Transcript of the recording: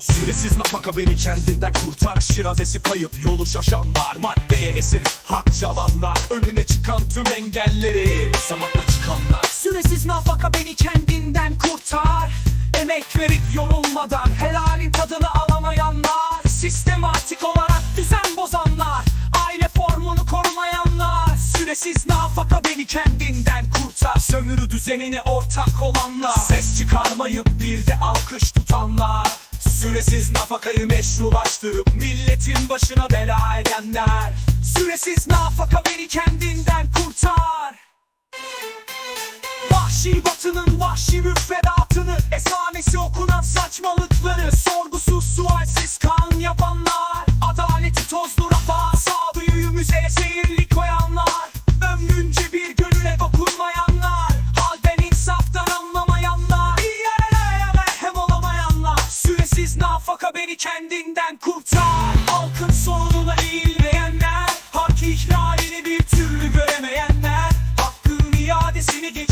Süresiz nafaka beni kendinden kurtar. Şirazesi kayıp yolu şaşanlar. Maddeye esir hak çalanlar. Önüne çıkan tüm engelleri Zamanla çıkanlar. Süresiz nafaka beni kendinden kurtar. Emek verip yorulmadan helalin tadını alamayanlar. Sistematik olarak düzen bozanlar. Aile formunu korumayanlar. Süresiz nafaka beni kendinden kurtar. Sömürü düzenine ortak olanlar. Ses çıkarmayıp bir de alkış Süresiz nafakayı meşrulaştırıp milletin başına bela edenler. Süresiz nafaka beni kendinden kurtar. Vahşi batının vahşi müfredatını Esamesi okunan saçmalıkları Sorgusuz sualsiz kan yapanlar. Adaleti tozlu rafa Sağduyuyu müzeye seyirlik Beni kendinden kurtar. Halkın sonuna eğilmeyenler Hak ihlalini bir türlü göremeyenler. Hakkın iadesini geç